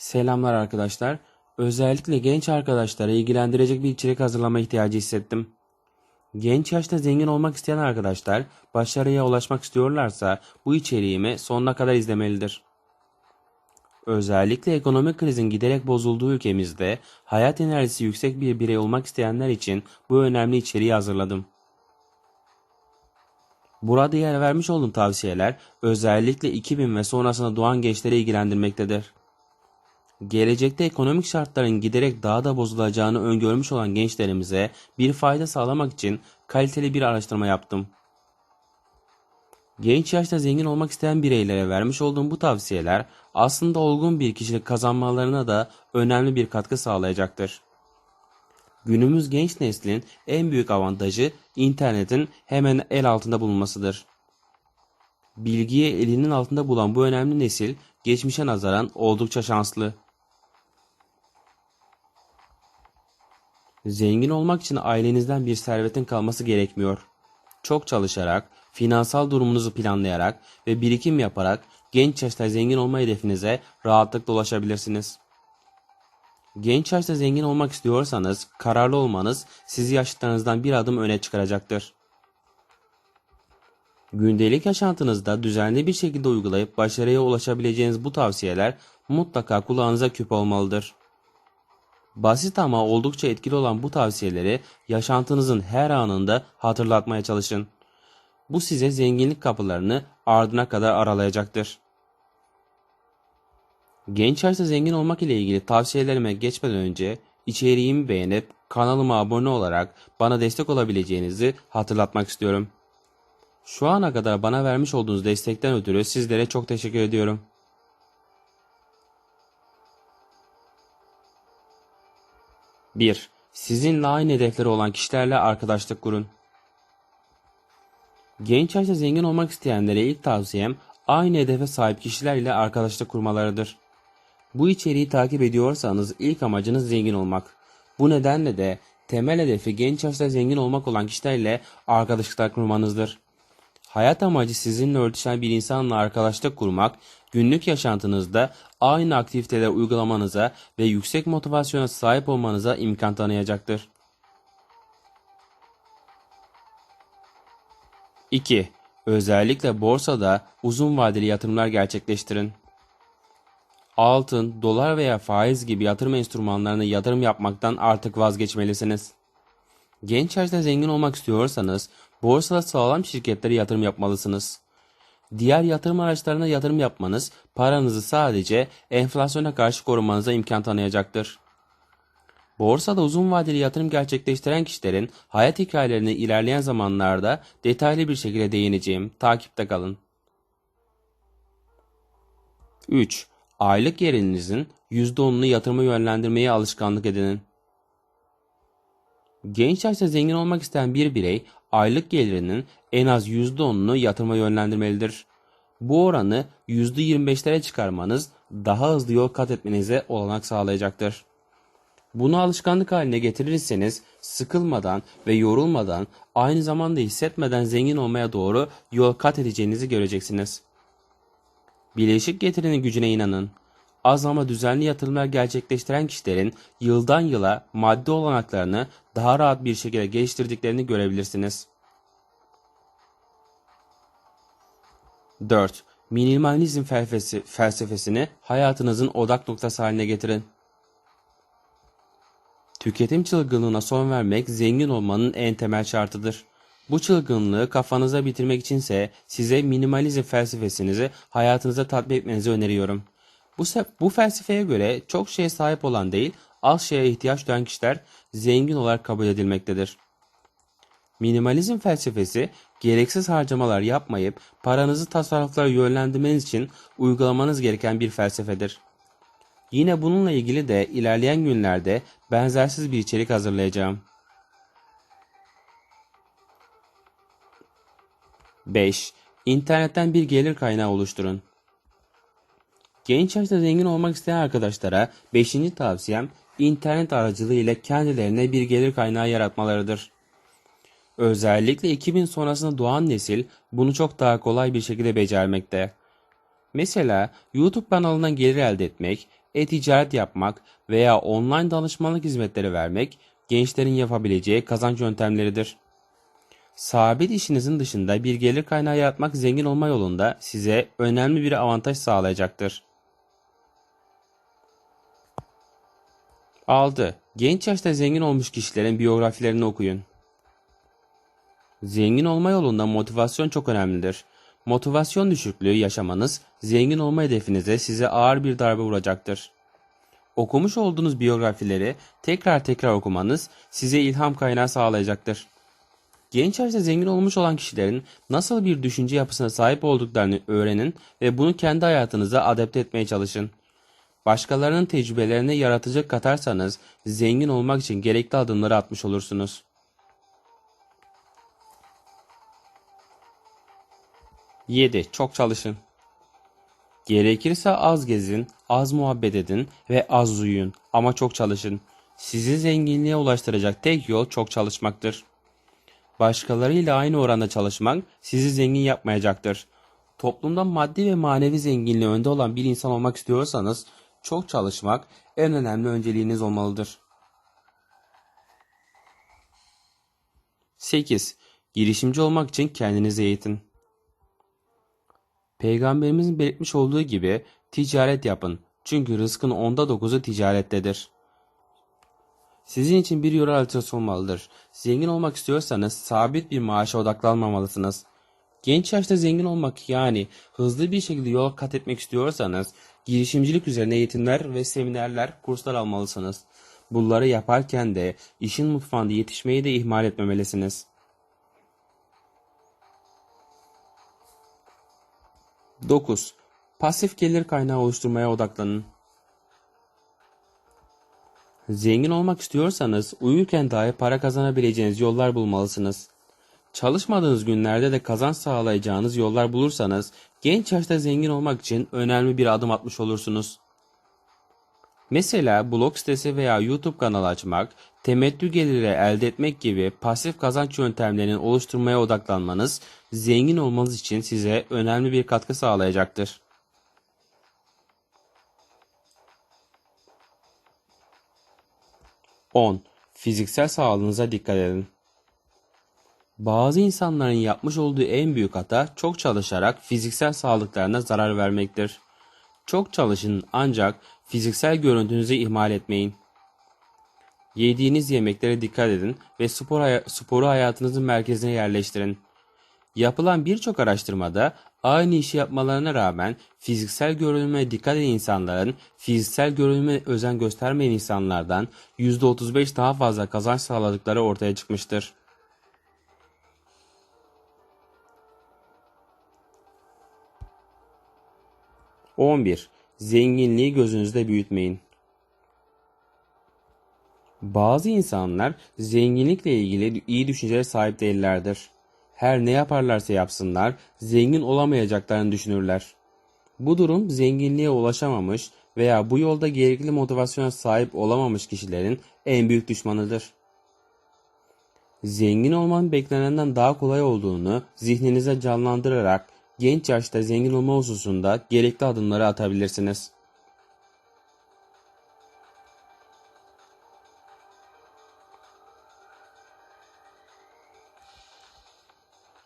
Selamlar arkadaşlar. Özellikle genç arkadaşlara ilgilendirecek bir içerik hazırlama ihtiyacı hissettim. Genç yaşta zengin olmak isteyen arkadaşlar başarıya ulaşmak istiyorlarsa bu içeriğimi sonuna kadar izlemelidir. Özellikle ekonomik krizin giderek bozulduğu ülkemizde hayat enerjisi yüksek bir birey olmak isteyenler için bu önemli içeriği hazırladım. Burada yer vermiş olduğum tavsiyeler özellikle 2000 ve sonrasında doğan gençleri ilgilendirmektedir. Gelecekte ekonomik şartların giderek daha da bozulacağını öngörmüş olan gençlerimize bir fayda sağlamak için kaliteli bir araştırma yaptım. Genç yaşta zengin olmak isteyen bireylere vermiş olduğum bu tavsiyeler aslında olgun bir kişilik kazanmalarına da önemli bir katkı sağlayacaktır. Günümüz genç neslin en büyük avantajı internetin hemen el altında bulunmasıdır. Bilgiyi elinin altında bulan bu önemli nesil geçmişe nazaran oldukça şanslı. Zengin olmak için ailenizden bir servetin kalması gerekmiyor. Çok çalışarak, finansal durumunuzu planlayarak ve birikim yaparak genç yaşta zengin olma hedefinize rahatlıkla ulaşabilirsiniz. Genç yaşta zengin olmak istiyorsanız kararlı olmanız sizi yaşıtlarınızdan bir adım öne çıkaracaktır. Gündelik yaşantınızda düzenli bir şekilde uygulayıp başarıya ulaşabileceğiniz bu tavsiyeler mutlaka kulağınıza küp olmalıdır. Basit ama oldukça etkili olan bu tavsiyeleri yaşantınızın her anında hatırlatmaya çalışın. Bu size zenginlik kapılarını ardına kadar aralayacaktır. Genç yaşta zengin olmak ile ilgili tavsiyelerime geçmeden önce içeriğimi beğenip kanalıma abone olarak bana destek olabileceğinizi hatırlatmak istiyorum. Şu ana kadar bana vermiş olduğunuz destekten ötürü sizlere çok teşekkür ediyorum. Bir, Sizinle aynı hedefleri olan kişilerle arkadaşlık kurun. Genç yaşta zengin olmak isteyenlere ilk tavsiyem aynı hedefe sahip kişiler ile arkadaşlık kurmalarıdır. Bu içeriği takip ediyorsanız ilk amacınız zengin olmak. Bu nedenle de temel hedefi genç yaşta zengin olmak olan kişilerle arkadaşlıklar kurmanızdır. Hayat amacı sizinle örtüşen bir insanla arkadaşlık kurmak, günlük yaşantınızda aynı aktiviteler uygulamanıza ve yüksek motivasyona sahip olmanıza imkan tanıyacaktır. 2. Özellikle borsada uzun vadeli yatırımlar gerçekleştirin. Altın, dolar veya faiz gibi yatırım enstrümanlarına yatırım yapmaktan artık vazgeçmelisiniz. Genç yaşta zengin olmak istiyorsanız borsada sağlam şirketlere yatırım yapmalısınız. Diğer yatırım araçlarına yatırım yapmanız paranızı sadece enflasyona karşı korumanıza imkan tanıyacaktır. Borsada uzun vadeli yatırım gerçekleştiren kişilerin hayat hikayelerine ilerleyen zamanlarda detaylı bir şekilde değineceğim. Takipte kalın. 3. Aylık gelirinizin %10'unu yatırıma yönlendirmeye alışkanlık edinin. Genç yaşta zengin olmak isteyen bir birey aylık gelirinin en az %10'unu yatırıma yönlendirmelidir. Bu oranı %25'lere çıkarmanız daha hızlı yol kat etmenize olanak sağlayacaktır. Bunu alışkanlık haline getirirseniz sıkılmadan ve yorulmadan aynı zamanda hissetmeden zengin olmaya doğru yol kat edeceğinizi göreceksiniz. Bileşik getirinin gücüne inanın. Az ama düzenli yatırımlar gerçekleştiren kişilerin yıldan yıla maddi olanaklarını daha rahat bir şekilde geliştirdiklerini görebilirsiniz. 4. Minimalizm felsefesi, felsefesini hayatınızın odak noktası haline getirin. Tüketim çılgınlığına son vermek zengin olmanın en temel şartıdır. Bu çılgınlığı kafanıza bitirmek içinse size minimalizm felsefesinizi hayatınıza tatbik etmenizi öneriyorum. Bu, bu felsefeye göre çok şeye sahip olan değil, az şeye ihtiyaç duyan kişiler zengin olarak kabul edilmektedir. Minimalizm felsefesi gereksiz harcamalar yapmayıp paranızı tasarruflara yönlendirmeniz için uygulamanız gereken bir felsefedir. Yine bununla ilgili de ilerleyen günlerde benzersiz bir içerik hazırlayacağım. 5. İnternetten bir gelir kaynağı oluşturun. Genç yaşta zengin olmak isteyen arkadaşlara 5. tavsiyem internet aracılığı ile kendilerine bir gelir kaynağı yaratmalarıdır. Özellikle 2000 sonrasında doğan nesil bunu çok daha kolay bir şekilde becermekte. Mesela YouTube kanalından gelir elde etmek, e-ticaret yapmak veya online danışmanlık hizmetleri vermek gençlerin yapabileceği kazanç yöntemleridir. Sabit işinizin dışında bir gelir kaynağı yaratmak zengin olma yolunda size önemli bir avantaj sağlayacaktır. 6. Genç yaşta zengin olmuş kişilerin biyografilerini okuyun. Zengin olma yolunda motivasyon çok önemlidir. Motivasyon düşüklüğü yaşamanız zengin olma hedefinize size ağır bir darbe vuracaktır. Okumuş olduğunuz biyografileri tekrar tekrar okumanız size ilham kaynağı sağlayacaktır. Genç yaşta zengin olmuş olan kişilerin nasıl bir düşünce yapısına sahip olduklarını öğrenin ve bunu kendi hayatınıza adapte etmeye çalışın. Başkalarının tecrübelerine yaratıcı katarsanız zengin olmak için gerekli adımları atmış olursunuz. 7. Çok çalışın. Gerekirse az gezin, az muhabbet edin ve az uyuyun ama çok çalışın. Sizi zenginliğe ulaştıracak tek yol çok çalışmaktır. Başkalarıyla aynı oranda çalışmak sizi zengin yapmayacaktır. Toplumda maddi ve manevi zenginliği önde olan bir insan olmak istiyorsanız çok çalışmak en önemli önceliğiniz olmalıdır. 8. Girişimci olmak için kendinizi eğitin. Peygamberimizin belirtmiş olduğu gibi ticaret yapın. Çünkü rızkın onda dokuzu ticarettedir. Sizin için bir yol haritası olmalıdır. Zengin olmak istiyorsanız sabit bir maaşa odaklanmamalısınız. Genç yaşta zengin olmak yani hızlı bir şekilde yol kat etmek istiyorsanız girişimcilik üzerine eğitimler ve seminerler, kurslar almalısınız. Bunları yaparken de işin mutfağında yetişmeyi de ihmal etmemelisiniz. 9. Pasif gelir kaynağı oluşturmaya odaklanın. Zengin olmak istiyorsanız uyurken dahi para kazanabileceğiniz yollar bulmalısınız. Çalışmadığınız günlerde de kazanç sağlayacağınız yollar bulursanız genç yaşta zengin olmak için önemli bir adım atmış olursunuz. Mesela blog sitesi veya YouTube kanalı açmak, temettü geliri elde etmek gibi pasif kazanç yöntemlerinin oluşturmaya odaklanmanız, zengin olmanız için size önemli bir katkı sağlayacaktır. On, Fiziksel sağlığınıza dikkat edin. Bazı insanların yapmış olduğu en büyük hata çok çalışarak fiziksel sağlıklarına zarar vermektir. Çok çalışın ancak fiziksel görüntünüzü ihmal etmeyin. Yediğiniz yemeklere dikkat edin ve spor hay sporu hayatınızın merkezine yerleştirin. Yapılan birçok araştırmada aynı işi yapmalarına rağmen fiziksel görünüme dikkat eden insanların fiziksel görünüme özen göstermeyen insanlardan %35 daha fazla kazanç sağladıkları ortaya çıkmıştır. 11. Zenginliği gözünüzde büyütmeyin. Bazı insanlar zenginlikle ilgili iyi düşüncelere sahip değillerdir. Her ne yaparlarsa yapsınlar zengin olamayacaklarını düşünürler. Bu durum zenginliğe ulaşamamış veya bu yolda gerekli motivasyona sahip olamamış kişilerin en büyük düşmanıdır. Zengin olmanın beklenenden daha kolay olduğunu zihninize canlandırarak genç yaşta zengin olma hususunda gerekli adımları atabilirsiniz.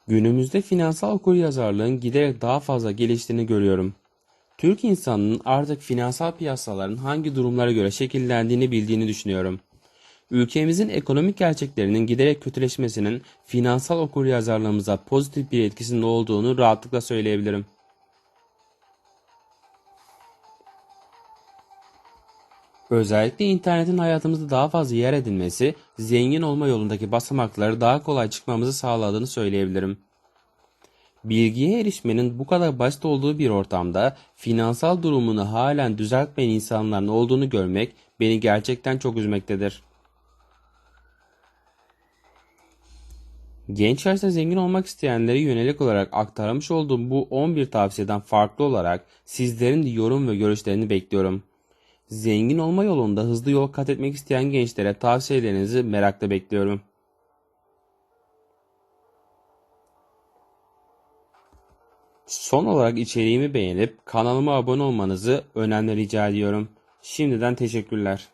Günümüzde finansal okuryazarlığın giderek daha fazla geliştiğini görüyorum. Türk insanının artık finansal piyasaların hangi durumlara göre şekillendiğini bildiğini düşünüyorum. Ülkemizin ekonomik gerçeklerinin giderek kötüleşmesinin finansal okuryazarlığımıza pozitif bir etkisinin olduğunu rahatlıkla söyleyebilirim. Özellikle internetin hayatımızda daha fazla yer edinmesi, zengin olma yolundaki basamakları daha kolay çıkmamızı sağladığını söyleyebilirim. Bilgiye erişmenin bu kadar basit olduğu bir ortamda finansal durumunu halen düzeltmeyen insanların olduğunu görmek beni gerçekten çok üzmektedir. Genç yaşta zengin olmak isteyenlere yönelik olarak aktarmış olduğum bu 11 tavsiyeden farklı olarak sizlerin de yorum ve görüşlerini bekliyorum. Zengin olma yolunda hızlı yol kat etmek isteyen gençlere tavsiyelerinizi merakla bekliyorum. Son olarak içeriğimi beğenip kanalıma abone olmanızı önemli rica ediyorum. Şimdiden teşekkürler.